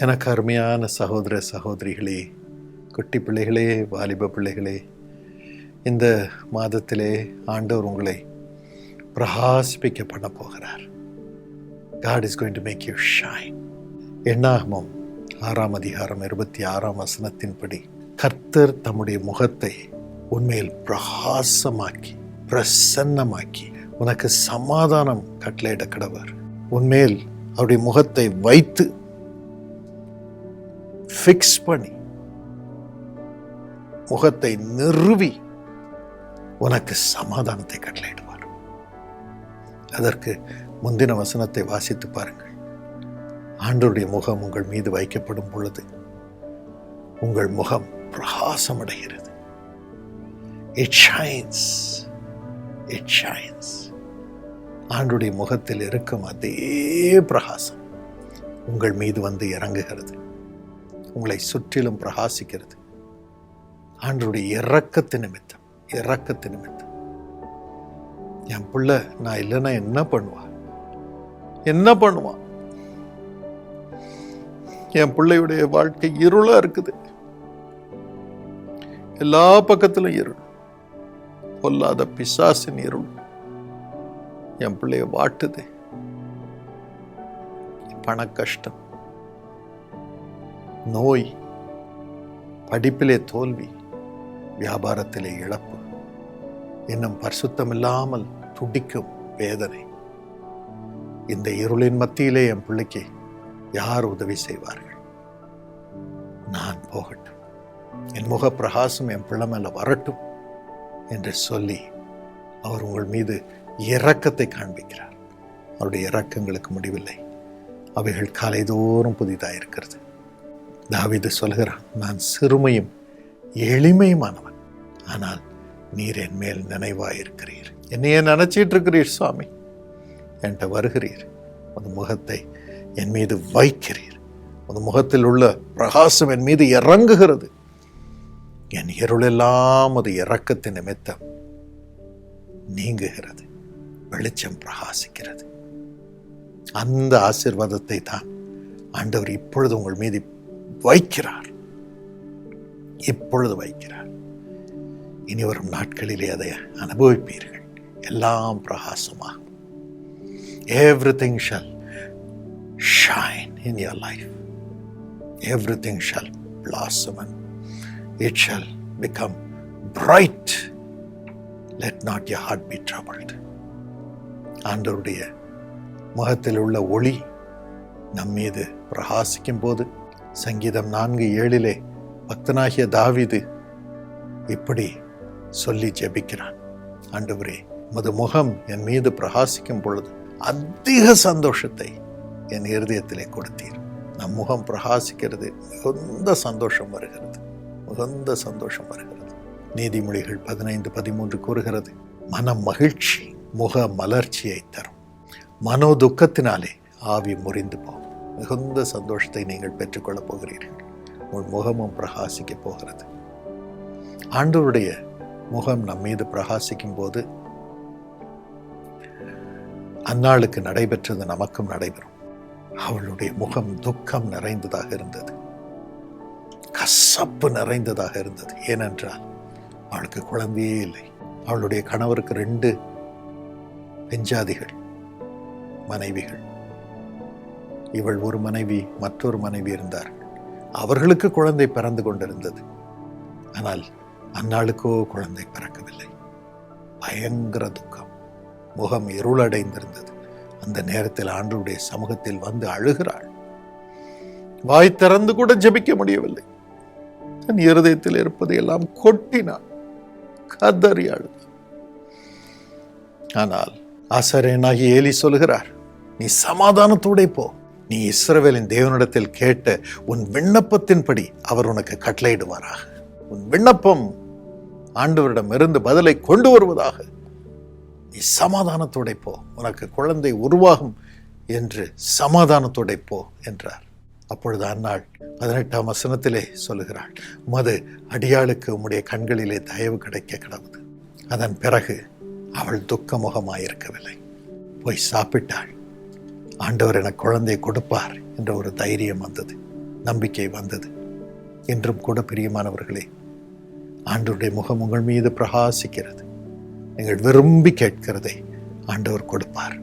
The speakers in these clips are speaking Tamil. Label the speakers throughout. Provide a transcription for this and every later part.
Speaker 1: எனக்கு அருமையான சகோதர சகோதரிகளே குட்டி பிள்ளைகளே வாலிப பிள்ளைகளே இந்த மாதத்திலே ஆண்டவர் உங்களை பிரகாசிப்பிக்க பண்ண போகிறார். God is going to make you shine எண்ணாகமம் ஆறாம் அதிகாரம் இருபத்தி ஆறாம் வசனத்தின்படி கர்த்தர் தம்முடைய முகத்தை உண்மையில் பிரகாசமாக்கி பிரசன்னமாக்கி உனக்கு சமாதானம் கட்டளையிட கடவர். உன்மேல் அவருடைய முகத்தை வைத்து ஃபிக்ஸ் பண்ணி முகத்தை நிறுவி உனக்கு சமாதானத்தை கட்டளையிடுவார். அதற்கு முந்தின வசனத்தை வாசித்து பாருங்கள். ஆண்டருடைய முகம் உங்கள் மீது வைக்கப்படும் பொழுது உங்கள் முகம் பிரகாசமடைகிறது. இட் ஷைன்ஸ் இட் ஷைன்ஸ் ஆண்டுடைய முகத்தில் இருக்கும் அதே பிரகாசம் உங்கள் மீது வந்து இறங்குகிறது. உங்களை சுற்றிலும் பிரகாசிக்கிறது. ஆண்டுடைய இறக்கத்து நிமித்தம் இறக்கத்து நிமித்தம். என் பிள்ளை நான் இல்லைன்னா என்ன பண்ணுவா? என்ன பண்ணுவான் என் பிள்ளையுடைய வாழ்க்கை இருளா இருக்குது. எல்லா பக்கத்திலும் இருள். பொல்லாத பிசாசின் இருள். என் பிள்ளைய வாட்டுது. பண கஷ்டம். நோய் படிப்பிலே தோல்வி வியாபாரத்திலே இழப்பு இன்னும் பரிசுத்தமில்லாமல் துடிக்கும் வேதனை. இந்த இருளின் மத்தியிலே என் பிள்ளைக்கு யார் உதவி செய்வார்கள்? நான் போகட்டும். என் முக பிரகாசம் என் பிள்ளை மேல வரட்டும் என்று சொல்லி அவர் உங்கள் மீது இரக்கத்தை காண்பிக்கிறார். அவருடைய இரக்கங்களுக்கு முடிவில்லை. அவைகள் காலைதோறும் புதிதாக இருக்கிறது தாவிது சொல்கிறான் நான் சிறுமையும் எளிமையுமானவன். ஆனால் நீர் என் மேல் நினைவாயிருக்கிறீர். என்னையே நினைச்சிட்டு இருக்கிறீர் சுவாமி? என்கிட்ட வருகிறீர். உன் முகத்தை என் மீது வைக்கிறீர். உன் முகத்தில் உள்ள பிரகாசம் என் மீது இறங்குகிறது. என் இருளெல்லாம் அது இறக்கத்தின் நிமித்தம் நீங்குகிறது. வெளிச்சம் பிரகாசிக்கிறது. அந்த ஆசிர்வாதத்தை தான் ஆண்டவர் இப்பொழுது உங்கள் மீது வைக்கிறார். இப்பொழுது வைக்கிறார். இனி வரும் நாட்களிலே அதை அனுபவிப்பீர்கள். எல்லாம் பிரகாசமாகும். Everything shall shine in your life everything shall blossom it shall become bright let not your heart be troubled ஆண்டவருடைய முகத்தில் உள்ள ஒளி நம்மீது பிரகாசிக்கும் போது சங்கீதம் நான்கு ஏழிலே பக்தனாகிய தாவிது இப்படி சொல்லி ஜெபிக்கிறான். ஆண்டவரே உமது முகம் என் மீது பிரகாசிக்கும் பொழுது அதிக சந்தோஷத்தை என் இருதயத்திலே கொடுத்தீர். நம் முகம் பிரகாசிக்கிறது மிகுந்த சந்தோஷம் வருகிறது மிகுந்த சந்தோஷம் வருகிறது. நீதிமொழிகள் பதினைந்து பதிமூன்று கூறுகிறது மன மகிழ்ச்சி முக மலர்ச்சியை தரும். மனோ துக்கத்தினாலே ஆவி முறிந்து போகும். மிகுந்த சந்தோஷத்தை நீங்கள் பெற்றுக்கொள்ளப் போகிறீர்கள். உன் முகமும் பிரகாசிக்க போகிறது. ஆண்டவருடைய முகம் நம் மீது பிரகாசிக்கும் போது அந்நாளுக்கு நடைபெற்றது நமக்கும் நடைபெறும். அவளுடைய முகம் துக்கம் நிறைந்ததாக இருந்தது. கசப்பு நிறைந்ததாக இருந்தது. ஏனென்றால் அவளுக்கு குழந்தையே இல்லை. அவளுடைய கணவருக்கு ரெண்டு பெஞ்சாதிகள் மனைவிகள். இவள் ஒரு மனைவி மற்றொரு மனைவி இருந்தார்கள் அவர்களுக்கு குழந்தை பிறந்து கொண்டிருந்தது. ஆனால் அந்நாளுக்கோ குழந்தை பிறக்கவில்லை. பயங்கர துக்கம். முகம் இருளடைந்திருந்தது. அந்த நேரத்தில் ஆண்டுடைய சமூகத்தில் வந்து அழுகிறாள். வாய் திறந்து கூட ஜெபிக்க முடியவில்லை. தன் இருதயத்தில் இருப்பதை எல்லாம் கொட்டினாள் கதறி ஆனால் ஆசாரியனாகி ஏலி சொல்கிறார் நீ சமாதானத்தோட போ. நீ இஸ்ரவேலின் தேவனிடத்தில் கேட்ட உன் விண்ணப்பத்தின்படி அவர் உனக்கு கட்டளையிடுவாராக. உன் விண்ணப்பம் ஆண்டவரிடம் இருந்து பதிலை கொண்டு வருவதாக. நீ சமாதானத்தோட போ. உனக்கு குழந்தை உருவாகும் என்று சமாதானத்தோட போ என்றார். அப்பொழுது அந்நாள் பதினெட்டாம் வசனத்திலே சொல்லுகிறாள் மது அடியாளுக்கு உம்முடைய கண்களிலே தயவு கிடைக்க கிடவுது. அதன் பிறகு அவள் துக்க முகமாயிருக்கவில்லை போய் சாப்பிட்டாள். ஆண்டவர் எனக்கு குழந்தை கொடுப்பார் என்ற ஒரு தைரியம் வந்தது நம்பிக்கை வந்தது. என்றும் கூட பிரியமானவர்களே ஆண்டவருடைய முகம் உங்கள் மீது பிரகாசிக்கிறது. நீங்கள் விரும்பி கேட்கிறதை ஆண்டவர் கொடுப்பார்.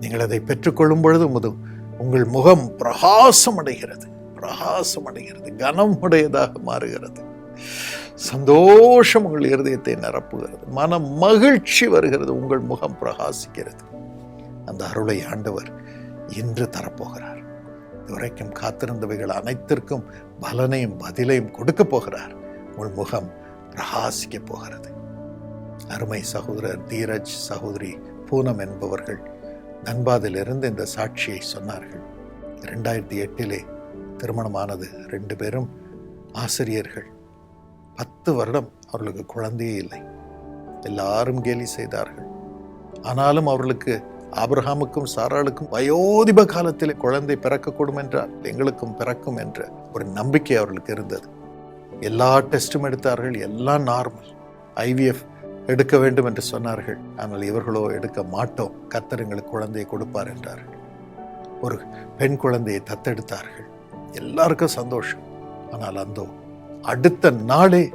Speaker 1: நீங்கள் அதை பெற்றுக்கொள்ளும் பொழுது முது உங்கள் முகம் பிரகாசம் அடைகிறது பிரகாசம் அடைகிறது கனம் உடையதாக மாறுகிறது. சந்தோஷம் உங்கள் இருதயத்தை நிரப்புகிறது மன மகிழ்ச்சி வருகிறது உங்கள் முகம் பிரகாசிக்கிறது. அந்த அருளை ஆண்டவர் இன்று தரப்போகிறார். இதுவரைக்கும் காத்திருந்தவைகள் அனைத்திற்கும் பலனையும் பதிலையும் கொடுக்க போகிறார். உன் முகம் பிரகாசிக்க போகிறது. அருமை சகோதரர் தீரஜ் சகோதரி பூனம் என்பவர்கள் தன்பாதிலிருந்து இந்த சாட்சியை சொன்னார்கள். ரெண்டாயிரத்தி எட்டிலே திருமணமானது ரெண்டு பேரும் ஆசிரியர்கள். பத்து வருடம் அவர்களுக்கு குழந்தையே இல்லை. எல்லாரும் கேலி செய்தார்கள். ஆனாலும் அவர்களுக்கு ஆபிரஹாமுக்கும் சாராளுக்கும் வயோதிப காலத்தில் குழந்தை பிறக்கக்கூடும் என்றால் எங்களுக்கும் பிறக்கும் என்ற ஒரு நம்பிக்கை அவர்களுக்கு இருந்தது. எல்லா டெஸ்டும் எடுத்தார்கள் எல்லாம் நார்மல். ஐவிஎஃப் எடுக்க வேண்டும் என்று சொன்னார்கள். ஆனால் இவர்களோ எடுக்க மாட்டோம். கர்த்தர் எங்களுக்கு குழந்தையை கொடுப்பார் என்றார்கள். ஒரு பெண் குழந்தையை தத்தெடுத்தார்கள். எல்லாருக்கும் சந்தோஷம். ஆனால் அந்த அடுத்த நாளே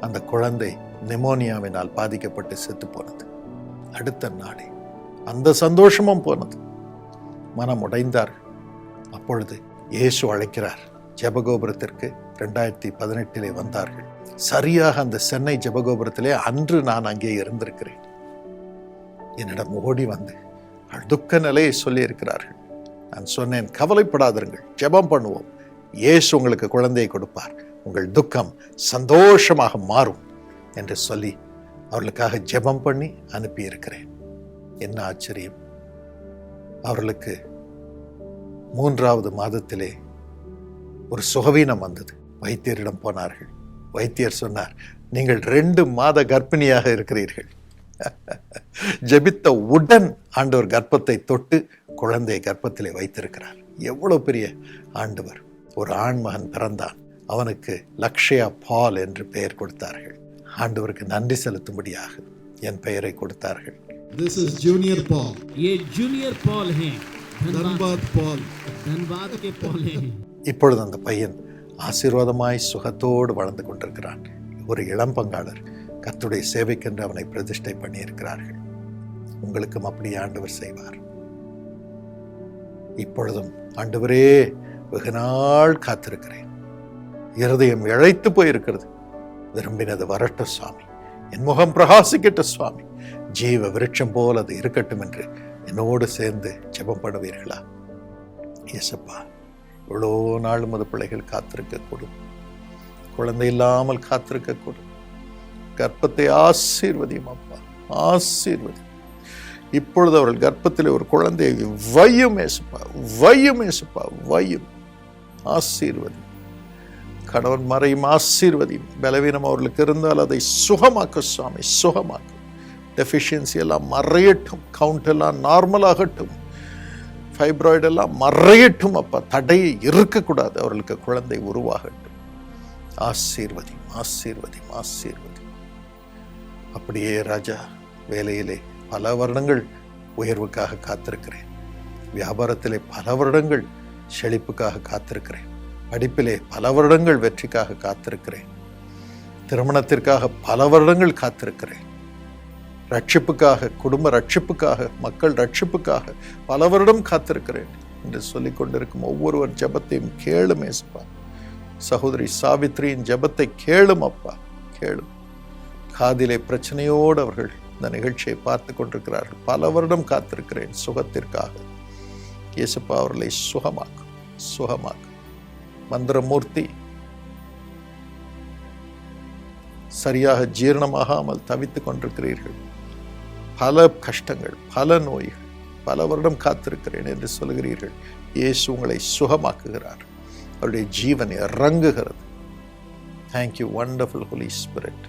Speaker 1: அந்த குழந்தை நிமோனியாவினால் பாதிக்கப்பட்டு செத்து போனது. அடுத்த நாளே. அந்த சந்தோஷமும் போனது. மனம் உடைந்தார்கள். அப்பொழுது இயேசு அழைக்கிறார். ஜபகோபுரத்திற்கு ரெண்டாயிரத்தி பதினெட்டிலே வந்தார்கள். சரியாக அந்த சென்னை ஜபகோபுரத்திலே அன்று நான் அங்கே இருந்திருக்கிறேன். என்னிடம் ஓடி வந்து துக்க நிலையை சொல்லி இருக்கிறார்கள் நான் சொன்னேன் கவலைப்படாதிருங்கள் ஜெபம் பண்ணுவோம். இயேசு உங்களுக்கு குழந்தையை கொடுப்பார். உங்கள் துக்கம் சந்தோஷமாக மாறும் என்று சொல்லி அவர்களுக்காக ஜெபம் பண்ணி அனுப்பியிருக்கிறேன். என்ன ஆச்சரியம்? அவர்களுக்கு மூன்றாவது மாதத்திலே ஒரு சுகவீனம் வந்தது. வைத்தியரிடம் போனார்கள். வைத்தியர் சொன்னார் நீங்கள் ரெண்டு மாத கர்ப்பிணியாக இருக்கிறீர்கள். ஜெபித்த உடன் ஆண்டவர் கர்ப்பத்தை தொட்டு குழந்தையை கர்ப்பத்திலே வைத்திருக்கிறார். எவ்வளவு பெரிய ஆண்டவர். ஒரு ஆண்மகன் பிறந்தான். அவனுக்கு லக்ஷயா பால் என்று பெயர் கொடுத்தார்கள். ஆண்டவருக்கு நன்றி செலுத்தும்படியாக என் பெயரை கொடுத்தார்கள்.
Speaker 2: This is Junior Paul,
Speaker 3: ये जूनियर पॉल हैं धनबाद
Speaker 2: Dhanbad Paul.
Speaker 3: धनबाद के पॉल हैं
Speaker 1: இப்பொழுது அந்த பையன் ஆசீர்வாதமாய் சுகத்தோடு வளர்ந்து கொண்டிருக்கிறான் ஒரு இளம் பங்காளர் கர்த்தருடைய சேவைக்கென்று அவனை பிரதிஷ்டை பண்ணியிருக்கிறார்கள் உங்களுக்கும் அப்படி ஆண்டவர் செய்வார் இப்பொழுதும் ஆண்டவரே வெகு நாள் காத்திருக்கிறேன் இருதயம் இழைத்து போயிருக்கிறது விரும்பினது வரட்ட சுவாமி என் முகம் பிரகாசிக்கட்ட சுவாமி ஜீவ விருட்சம் போல் அது இருக்கட்டும் என்று என்னோடு சேர்ந்து ஜெபம் பண்ணுவீர்களா? இயேசப்பா இவ்வளோ நாள் மது பிள்ளைகள் காத்திருக்கக்கூடும். குழந்தை இல்லாமல் காத்திருக்கக்கூடும். கர்ப்பத்தை ஆசீர்வதியும் அப்பா ஆசீர்வதி. இப்பொழுது அவர்கள் கர்ப்பத்தில் ஒரு குழந்தையை வையும் ஏசுப்பா வையும் ஏசுப்பா வையும். ஆசீர்வதி. கணவன் மறையும் ஆசீர்வதியும் பலவீனம் அவர்களுக்கு இருந்தால் அதை சுகமாக்க சுவாமி சுகமாக்கும் டெஃபிஷியன்சி எல்லாம் மறையட்டும். கவுண்ட் எல்லாம் நார்மல் ஆகட்டும். ஃபைப்ராய்டு எல்லாம் மறையட்டும். அப்பா தடையை இருக்கக்கூடாது. அவர்களுக்கு குழந்தை உருவாகட்டும். ஆசீர்வதி ஆசீர்வதி ஆசீர்வதி அப்படியே ராஜா வேலையிலே பல வருடங்கள் உயர்வுக்காக காத்திருக்கிறேன். வியாபாரத்திலே பல வருடங்கள் செழிப்புக்காக காத்திருக்கிறேன். படிப்பிலே பல வருடங்கள் வெற்றிக்காக காத்திருக்கிறேன். திருமணத்திற்காக பல வருடங்கள் காத்திருக்கிறேன். ரட்சிப்புக்காக குடும்ப ரட்சிப்புக்காக மக்கள் ரட்சிப்புக்காக பல வருடம் காத்திருக்கிறேன் என்று சொல்லிக் கொண்டிருக்கும் ஒவ்வொருவர் ஜெபத்தையும் கேளும் ஏசுப்பா. சகோதரி சாவித்ரியின் ஜெபத்தை கேளும் அப்பா கேளும். காதிலே பிரச்சனையோடு அவர்கள் இந்த நிகழ்ச்சியை பார்த்து கொண்டிருக்கிறார்கள். பல வருடம் காத்திருக்கிறேன் சுகத்திற்காக. இயேசுப்பா அவர்களை சுகமாக்கும் சுகமாக்கும். மந்திரமூர்த்தி. சரியாக ஜீரணமாகாமல் தவித்துக் கொண்டிருக்கிறீர்கள். பல கஷ்டங்கள் பல நோய்கள் பல வருடம் காத்திருக்கிறேன் என்று சொல்கிறீர்கள் இயேசு உங்களை சுகமாக்குகிறார். அவருடைய ஜீவனை இறங்குகிறது. Thank you wonderful holy spirit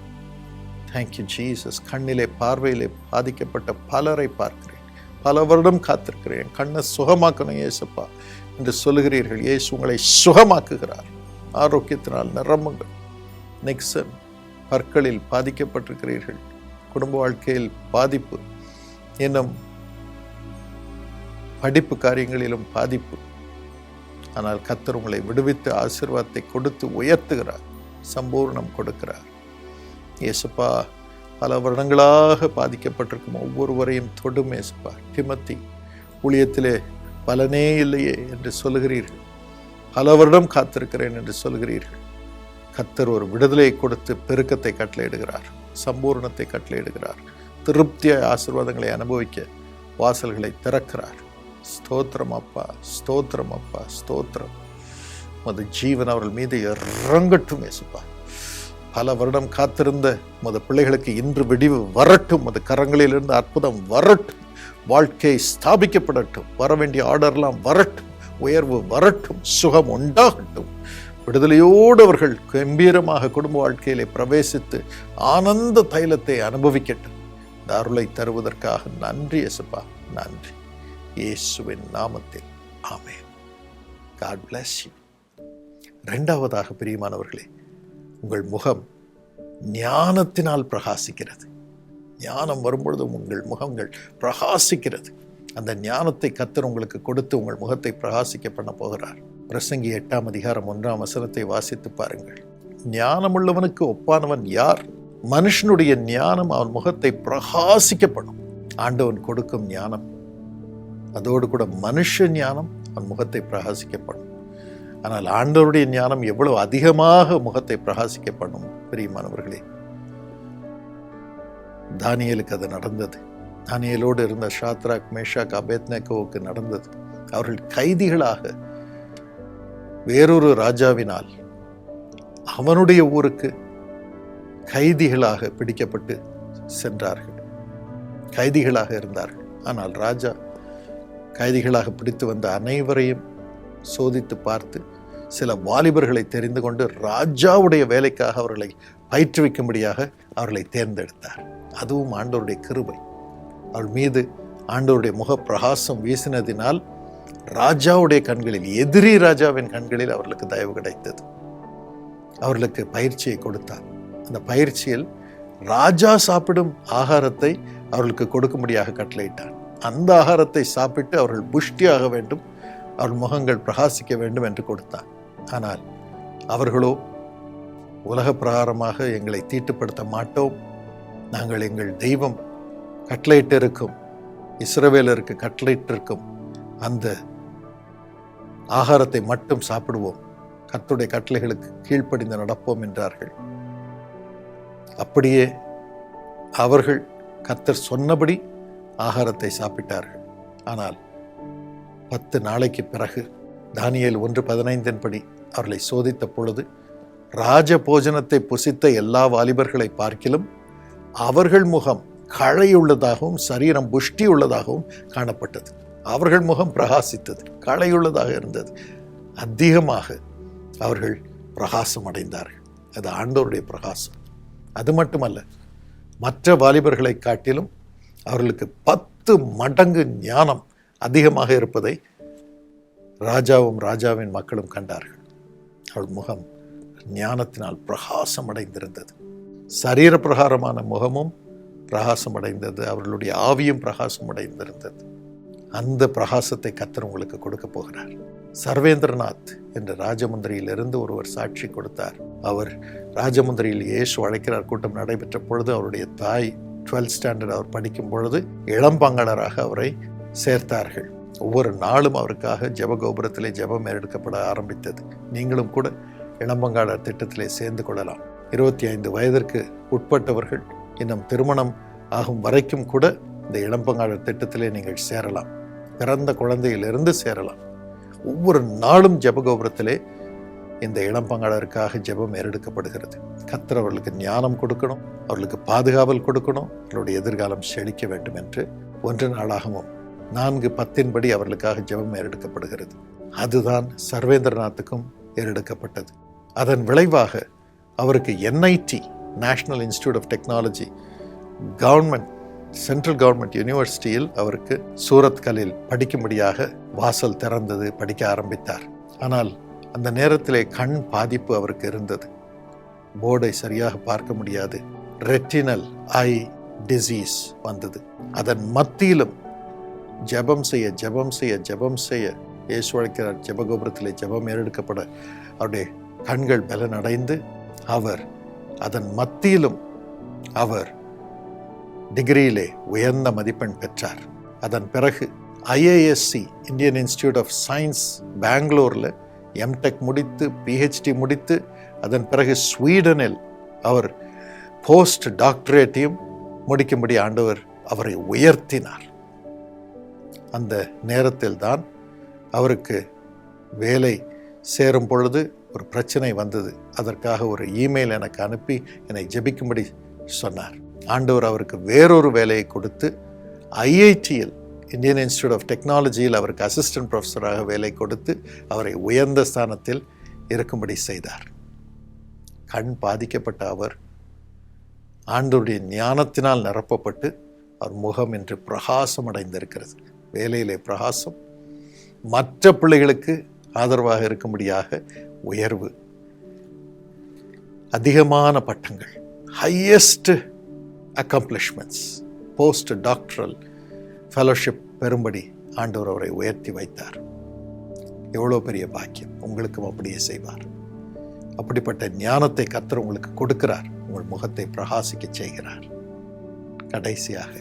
Speaker 1: thank you Jesus கண்ணிலே பார்வையிலே பாதிக்கப்பட்ட பலரை பார்க்கிறேன். பல வருடம் காத்திருக்கிறேன். கண்ணை சுகமாக்கணும் இயேசுப்பா என்று சொல்லுகிறீர்கள். இயேசு உங்களை சுகமாக்குகிறார். ஆரோக்கியத்தினால் நிரம்புங்கள். நிக்சன் பற்களில் பாதிக்கப்பட்டிருக்கிறீர்கள். குடும்ப வாழ்க்கையில் பாதிப்பு இன்னும் படிப்பு காரியங்களிலும் பாதிப்பு. ஆனால் கத்தர் உங்களை விடுவித்து ஆசீர்வாதத்தை கொடுத்து உயர்த்துகிறார் சம்பூர்ணம் கொடுக்கிறார். இயேசுப்பா பல வருடங்களாக பாதிக்கப்பட்டிருக்கும் ஒவ்வொருவரையும் தொடும் இயேசுப்பா டிமத்தி ஊழியத்திலே பலனே இல்லையே என்று சொல்லுகிறீர்கள். பல வருடம் காத்திருக்கிறேன் என்று சொல்கிறீர்கள் கத்தர் ஒரு விடுதலையை கொடுத்து பெருக்கத்தை கட்டளையிடுகிறார். சம்பூர்ணத்தை கட்டளையிடுகிறார். திருப்தியாய் ஆசீர்வாதங்களை அனுபவிக்க வாசல்களை திறக்கிறார். ஸ்தோத்திரம் அப்பா ஸ்தோத்திரம் அப்பா ஸ்தோத்திரம். மது ஜீவன் அவர்கள் மீது இறங்கட்டும் இயேசுப்பா. பல வருடம் காத்திருந்த மது பிள்ளைகளுக்கு இன்று விடிவு வரட்டும். மது கரங்களிலிருந்து அற்புதம் வரட்டும். வாழ்க்கை ஸ்தாபிக்கப்படட்டும். வர வேண்டிய ஆர்டர்லாம் வரட்டும். உயர்வு வரட்டும். சுகம் உண்டாகட்டும். விடுதலையோடு அவர்கள் கம்பீரமாக குடும்ப வாழ்க்கையிலே பிரவேசித்து ஆனந்த தைலத்தை அனுபவிக்கட்டும். இந்த அருளை தருவதற்காக நன்றி இயேசுப்பா. நன்றி. இயேசுவின் நாமத்தில். ஆமே காட் பிளஸ் you. பிரியமானவர்களே உங்கள் முகம் ஞானத்தினால் பிரகாசிக்கிறது. ஞானம் வரும்பொழுது உங்கள் முகங்கள் பிரகாசிக்கிறது. அந்த ஞானத்தை கத்தர் உங்களுக்கு கொடுத்து உங்கள் முகத்தை பிரகாசிக்க பண்ண போகிறார். பிரசங்கி எட்டாம் அதிகாரம் ஒன்றாம் வசனத்தை வாசித்து பாருங்கள். ஞானமுள்ளவனுக்கு ஒப்பானவன் யார்? மனுஷனுடைய ஞானம் அவன் முகத்தை பிரகாசிக்கப்படும். ஆண்டவன் கொடுக்கும் ஞானம். அதோடு கூட மனுஷ ஞானம் அவன் முகத்தை பிரகாசிக்கப்படும். ஆனால் ஆண்டவருடைய ஞானம் எவ்வளவு அதிகமாக முகத்தை பிரகாசிக்கப்படும் பிரியமானவர்களே? தானியலுக்கு அது நடந்தது. தானியலோடு இருந்த ஷாத்ராக் மேஷாக் அபேத்னகோவுக்கு நடந்தது. அவர்கள் கைதிகளாக வேறொரு ராஜாவினால் அவனுடைய ஊருக்கு கைதிகளாக பிடிக்கப்பட்டு சென்றார்கள். கைதிகளாக இருந்தார்கள். ஆனால் ராஜா கைதிகளாக பிடித்து வந்த அனைவரையும் சோதித்து பார்த்து சில வாலிபர்களை தெரிந்து கொண்டு ராஜாவுடைய வேலைக்காக அவர்களை பயிற்றுவிக்கும்படியாக அவர்களை தேர்ந்தெடுத்தார். அதுவும் ஆண்டவருடைய கிருபை. அவள் மீது ஆண்டவருடைய முக பிரகாசம் வீசினதினால் ராஜாவுடைய கண்களில் எதிரி ராஜாவின் கண்களில் அவர்களுக்கு தயவு கிடைத்தது. அவர்களுக்கு பயிற்சியை கொடுத்தார். அந்த பயிற்சியில் ராஜா சாப்பிடும் ஆகாரத்தை அவர்களுக்கு கொடுக்கும்படியாக கட்டளையிட்டான் அந்த ஆகாரத்தை சாப்பிட்டு அவர்கள் புஷ்டியாக வேண்டும் அவர்கள் முகங்கள் பிரகாசிக்க வேண்டும் என்று கொடுத்தான் ஆனால் அவர்களோ உலக பிரகாரமாக எங்களை தீட்டுப்படுத்த மாட்டோம். நாங்கள் எங்கள் தெய்வம் கட்டளையிட்டிருக்கும் இஸ்ரவேலருக்கு கட்டளையிட்டிருக்கும் அந்த ஆகாரத்தை மட்டும் சாப்பிடுவோம். கத்துடைய கட்டளைகளுக்கு கீழ்ப்படிந்து நடப்போம் என்றார்கள். அப்படியே அவர்கள் கத்தர் சொன்னபடி ஆகாரத்தை சாப்பிட்டார்கள். ஆனால் பத்து நாளைக்கு பிறகு தானியல் ஒன்று பதினைந்தின் படி அவர்களை சோதித்த பொழுது ராஜ போஜனத்தை புசித்த எல்லா வாலிபர்களை பார்க்கிலும் அவர்கள் முகம் களையுள்ளதாகவும் சரீரம் புஷ்டி உள்ளதாகவும் காணப்பட்டது. அவர்கள் முகம் பிரகாசித்தது களையுள்ளதாக இருந்தது. அதிகமாக அவர்கள் பிரகாசம் அடைந்தார்கள். அது ஆண்டோருடைய பிரகாசம். அது மட்டுமல்ல மற்ற வாலிபர்களை காட்டிலும் அவர்களுக்கு பத்து மடங்கு ஞானம் அதிகமாக இருப்பதை ராஜாவும் ராஜாவின் மக்களும் கண்டார்கள். அவள் முகம் ஞானத்தினால் பிரகாசம் அடைந்திருந்தது. சரீர பிரகாரமான முகமும் பிரகாசம் அடைந்தது. அவர்களுடைய ஆவியும் பிரகாசம் அடைந்திருந்தது. அந்த பிரகாசத்தை கத்தர் உங்களுக்கு கொடுக்க போகிறார். சர்வேந்திரநாத் என்ற ராஜமந்திரியிலிருந்து ஒருவர் சாட்சி கொடுத்தார். அவர் ராஜமுந்திரியில் இயேசு அழைக்கிறார். கூட்டம் நடைபெற்ற பொழுது அவருடைய தாய் டுவெல்த் ஸ்டாண்டர்ட் அவர் படிக்கும் பொழுது இளம்பங்காளராக அவரை சேர்த்தார்கள். ஒவ்வொரு நாளும் அவருக்காக ஜபகோபுரத்திலே ஜபம் மேறெடுக்கப்பட ஆரம்பித்தது. நீங்களும் கூட இளம்பங்காளர் திட்டத்திலே சேர்ந்து கொள்ளலாம். இருபத்தி ஐந்து வயதிற்கு உட்பட்டவர்கள் இன்னும் திருமணம் ஆகும் வரைக்கும் கூட இந்த இளம்பங்காளர் திட்டத்திலே நீங்கள் சேரலாம். பிறந்த குழந்தையிலிருந்து சேரலாம். ஒவ்வொரு நாளும் ஜபகோபுரத்திலே இந்த இளம்பங்காளருக்காக ஜெபம் ஏறெடுக்கப்படுகிறது. கத்தர் அவர்களுக்கு ஞானம் கொடுக்கணும் அவர்களுக்கு பாதுகாவல் கொடுக்கணும் அவர்களுடைய எதிர்காலம் செழிக்க வேண்டும் என்று ஒன்று நாளாகவும் நான்கு பத்தின்படி அவர்களுக்காக ஜெபம் ஏறெடுக்கப்படுகிறது. அதுதான் சர்வேந்திரநாத்துக்கும் ஏறெடுக்கப்பட்டது. அதன் விளைவாக அவருக்கு NIT national institute of technology government central government யூனிவர்சிட்டியில் அவருக்கு சூரத் கலில் படிக்கும்படியாக வாசல் திறந்தது படிக்க ஆரம்பித்தார். ஆனால் அந்த நேரத்திலே கண் பாதிப்பு அவருக்கு இருந்தது. போர்டை சரியாக பார்க்க முடியாது. ரெட்டினல் ஐ டிசீஸ் வந்தது. அதன் மத்தியிலும் ஜெபம் செய்ய ஜெபம் செய்ய ஜெபம் செய்ய இயேசு அழைக்கிறார். ஜபகோபுரத்திலே ஜெபம் ஏறெடுக்கப்பட அவருடைய கண்கள் பலனடைந்து அவர் அதன் மத்தியிலும் அவர் டிகிரியிலே உயர்ந்த மதிப்பெண் பெற்றார். அதன் பிறகு IISc Indian institute of science பெங்களூரில் எம்டெக் முடித்து பிஹெச்டி முடித்து அதன் பிறகு ஸ்வீடனில் அவர் போஸ்ட் டாக்டரேட்டையும் முடிக்கும்படி ஆண்டவர் அவரை உயர்த்தினார். அந்த நேரத்தில் தான் அவருக்கு வேலை சேரும் பொழுது ஒரு பிரச்சனை வந்தது. அதற்காக ஒரு இமெயில் எனக்கு அனுப்பி என்னை ஜெபிக்கும்படி சொன்னார். ஆண்டவர் அவருக்கு வேறொரு வேலையை கொடுத்து ஐஐடியில் இந்தியன் இன்ஸ்டியூட் ஆஃப் டெக்னாலஜியில் அவருக்கு அசிஸ்டன்ட் ப்ரொஃபஸராக வேலை கொடுத்து அவரை உயர்ந்த ஸ்தானத்தில் இருக்கும்படி செய்தார். கண் பாதிக்கப்பட்ட அவர் ஆண்டவருடைய ஞானத்தினால் நிரப்பப்பட்டு அவர் முகம் என்று பிரகாசம் அடைந்திருக்கிறது. வேலையிலே பிரகாசம். மற்ற பிள்ளைகளுக்கு ஆதரவாக இருக்கும்படியாக உயர்வு. அதிகமான பட்டங்கள். Highest accomplishments post doctoral fellowship பெறும்படி ஆண்டவர் அவரை உயர்த்தி வைத்தார். எவ்வளோ பெரிய பாக்கியம். உங்களுக்கும் அப்படியே செய்வார். அப்படிப்பட்ட ஞானத்தை கத்தர் உங்களுக்கு கொடுக்கிறார். உங்கள் முகத்தை பிரகாசிக்க செய்கிறார். கடைசியாக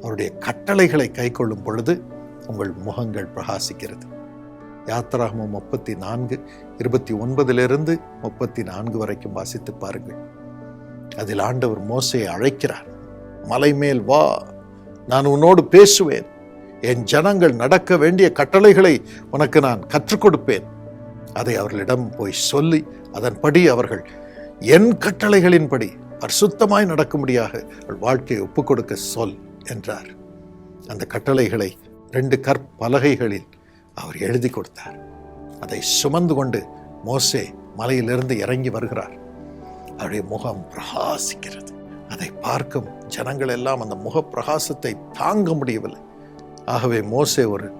Speaker 1: அவருடைய கட்டளைகளை கைக்கொள்ளும் பொழுது உங்கள் முகங்கள் பிரகாசிக்கிறது. யாத்திராகமம் முப்பத்தி நான்கு இருபத்தி ஒன்பதிலிருந்து முப்பத்தி நான்கு வரைக்கும் வாசித்து பாருங்கள். அதில் ஆண்டவர் மோசையை அழைக்கிறார். மலை மேல் வா நான் உன்னோடு பேசுவேன். என் ஜனங்கள் நடக்க வேண்டிய கட்டளைகளை உனக்கு நான் கற்றுக் கொடுப்பேன். அதை அவர்களிடம் போய் சொல்லி அதன்படி அவர்கள் என் கட்டளைகளின்படி பரிசுத்தமாய் நடக்கும்படியாக அவள் வாழ்க்கையை ஒப்புக் கொடுக்க சொல் என்றார். அந்த கட்டளைகளை ரெண்டு கற்பலகைகளில் அவர் எழுதி கொடுத்தார். அதை சுமந்து கொண்டு மோசே மலையிலிருந்து இறங்கி வருகிறார். அவருடைய முகம் பிரகாசிக்கிறது. அதை பார்க்கும் ஜனங்கள் எல்லாம் அந்த முக பிரகாசத்தை தாங்க முடியவில்லை. ஆகவே மோசே ஒரு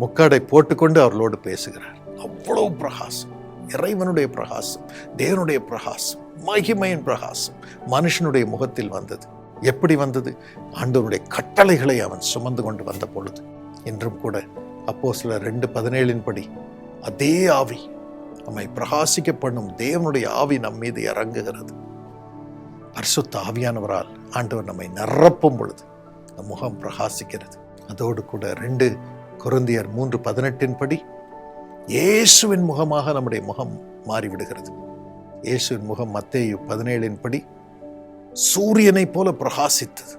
Speaker 1: முக்காடை போட்டுக்கொண்டு அவர்களோடு பேசுகிறார். அவ்வளவு பிரகாசம். இறைவனுடைய பிரகாசம் தேவனுடைய பிரகாசம் மகிமையின் பிரகாசம் மனுஷனுடைய முகத்தில் வந்தது. எப்படி வந்தது? ஆண்டவருடைய கட்டளைகளை அவன் சுமந்து கொண்டு வந்த பொழுது. இன்றும் கூட அப்போ சில ரெண்டு பதினேழின் படி அதே ஆவி நம்மை பிரகாசிக்க பண்ணும் தேவனுடைய ஆவி நம் மீது இறங்குகிறது. பரிசுத்த ஆவியானவரால் ஆண்டவர் நம்மை நிரப்பும் பொழுது நம் முகம் பிரகாசிக்கிறது. அதோடு கூட ரெண்டு குருந்தியர் மூன்று பதினெட்டின் படி இயேசுவின் முகமாக நம்முடைய முகம் மாறிவிடுகிறது. இயேசுவின் முகம் மத்தேயு பதினேழின் படி சூரியனைப் போல பிரகாசித்தது.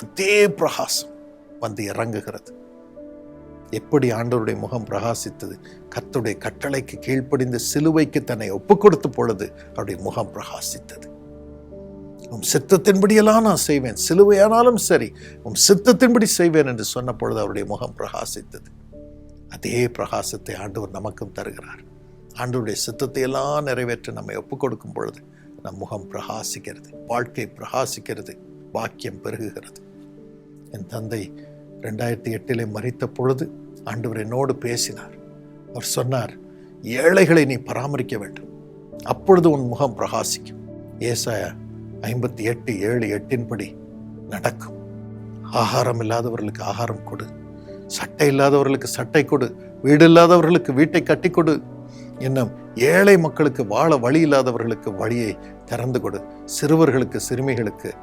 Speaker 1: அதே பிரகாசம் வந்து இறங்குகிறது. எப்படி ஆண்டவருடைய முகம் பிரகாசித்தது? கத்துடைய கட்டளைக்கு கீழ்ப்படிந்த சிலுவைக்கு தன்னை ஒப்புக் கொடுத்த பொழுது அவருடைய முகம் பிரகாசித்தது. உம் சித்தத்தின்படியெல்லாம் நான் செய்வேன். சிலுவையானாலும் சரி உம் சித்தத்தின்படி செய்வேன் என்று சொன்ன பொழுது அவருடைய முகம் பிரகாசித்தது. அதே பிரகாசத்தை ஆண்டவர் நமக்கும் தருகிறார். ஆண்டவருடைய சித்தத்தை எல்லாம் நிறைவேற்ற நம்மை ஒப்புக் கொடுக்கும் பொழுது நம் முகம் பிரகாசிக்கிறது. வாழ்க்கை பிரகாசிக்கிறது. வாக்கியம் பெருகுகிறது. என் தந்தை ரெண்டாயிரத்தி எட்டிலே மறித்த பொழுது ஆண்டவர் என்னோடு பேசினார். அவர் சொன்னார் ஏழைகளை நீ பராமரிக்க வேண்டும். அப்பொழுது உன் முகம் பிரகாசிக்கும். ஏசாயா ஐம்பத்தி எட்டு ஏழு எட்டின்படி நடக்கும். ஆகாரம் இல்லாதவர்களுக்கு ஆகாரம் கொடு. சட்டை இல்லாதவர்களுக்கு சட்டை கொடு. வீடு இல்லாதவர்களுக்கு வீட்டை கட்டி கொடு. இன்னும் ஏழை மக்களுக்கு வாழ வழி இல்லாதவர்களுக்கு வழியை திறந்து கொடு. சிறுவர்களுக்கு சிறுமிகளுக்கு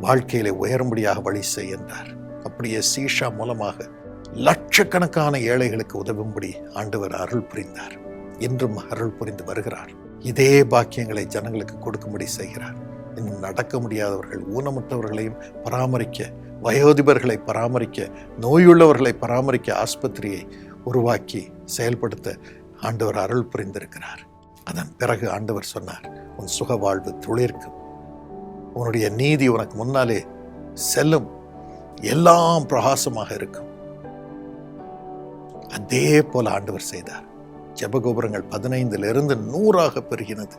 Speaker 1: வாழ்க்கையிலே உயரும்படியாக வழி செய்கின்றார் அப்படியே சீஷா மூலமாக லட்சக்கணக்கான ஏழைகளுக்கு உதவும்படி ஆண்டவர் அருள் புரிந்தார். இன்றும் அருள் புரிந்து வருகிறார். இதே பாக்கியங்களை ஜனங்களுக்கு கொடுக்கும்படி செய்கிறார். இன்னும் நடக்க முடியாதவர்கள் ஊனமுற்றவர்களையும் பராமரிக்க வயோதிபர்களை பராமரிக்க நோயுள்ளவர்களை பராமரிக்க ஆஸ்பத்திரியை உருவாக்கி செயல்படுத்த ஆண்டவர் அருள் புரிந்திருக்கிறார். அதன் பிறகு ஆண்டவர் சொன்னார் உன் சுக வாழ்வு துளிர்க்கும். உன்னுடைய நீதி உனக்கு முன்னாலே செல்லும். எல்லாம் பிரகாசமாக இருக்கும். அதே போல ஆண்டவர் செய்தார். ஜபகோபுரங்கள் பதினைந்திலிருந்து நூறாக பெருகினது.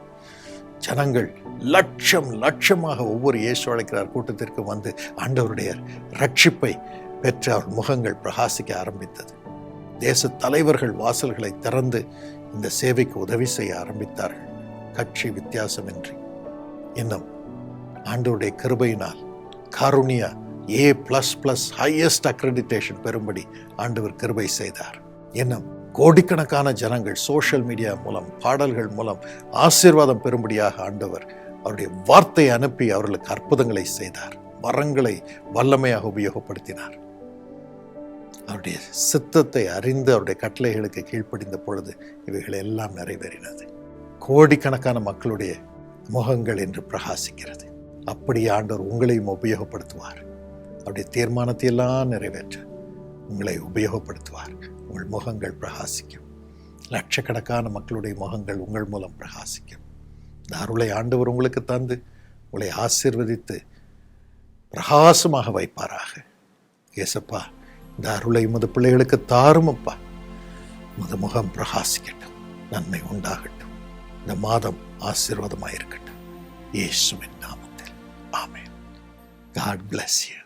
Speaker 1: ஜனங்கள் லட்சம் லட்சமாக ஒவ்வொரு இயேசு அழைக்கிறார் கூட்டத்திற்கு வந்து ஆண்டவருடைய ரட்சிப்பை பெற்ற அவர் முகங்கள் பிரகாசிக்க ஆரம்பித்தது. தேச தலைவர்கள் வாசல்களை திறந்து இந்த சேவைக்கு உதவி செய்ய ஆரம்பித்தார்கள். கட்சி வித்தியாசமின்றி. இன்னும் ஆண்டவருடைய கிருபையினால் Karunya A plus plus highest accreditation பெறும்படி ஆண்டவர் கிருபை செய்தார். இன்னும் கோடிக்கணக்கான ஜனங்கள் சோஷியல் மீடியா மூலம் பாடல்கள் மூலம் ஆசீர்வாதம் பெறும்படியாக ஆண்டவர் அவருடைய வார்த்தை அனுப்பி அவர்களுக்கு அற்புதங்களை செய்தார். வரங்களை வல்லமையாக உபயோகப்படுத்தினார். அவருடைய சித்தத்தை அறிந்து அவருடைய கட்டளைகளுக்கு கீழ்ப்படிந்த பொழுது இவைகள் எல்லாம் நிறைவேறினது. கோடிக்கணக்கான மக்களுடைய முகங்கள் என்று பிரகாசிக்கிறது. அப்படி ஆண்டவர் உங்களையும் உபயோகப்படுத்துவார். அவருடைய தீர்மானத்தை எல்லாம் நிறைவேற்ற. உங்களை உபயோகப்படுத்துவார். உங்கள் முகங்கள் பிரகாசிக்கும். லட்சக்கணக்கான மக்களுடைய முகங்கள் உங்கள் மூலம் பிரகாசிக்கும். இந்த அருளை ஆண்டவர் உங்களுக்கு தந்து உங்களை ஆசிர்வதித்து பிரகாசமாக வைப்பாராக. ஏசப்பா இந்த அருளை உமது பிள்ளைகளுக்கு தாருமப்பா. உமது முகம் பிரகாசிக்கட்டும். நன்மை உண்டாகட்டும். இந்த மாதம் ஆசீர்வாதமாக இருக்கட்டும் இயேசுவின் நாமத்தில். ஆமென். காட் பிளஸ் யூ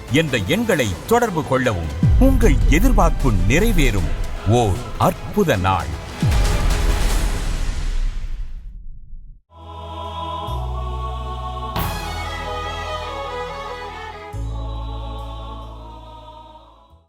Speaker 4: என்ற எண்களை தொடர்பு கொள்ளவும் உங்கள் எதிர்பார்ப்பு நிறைவேறும். ஓர் அற்புத நாள்.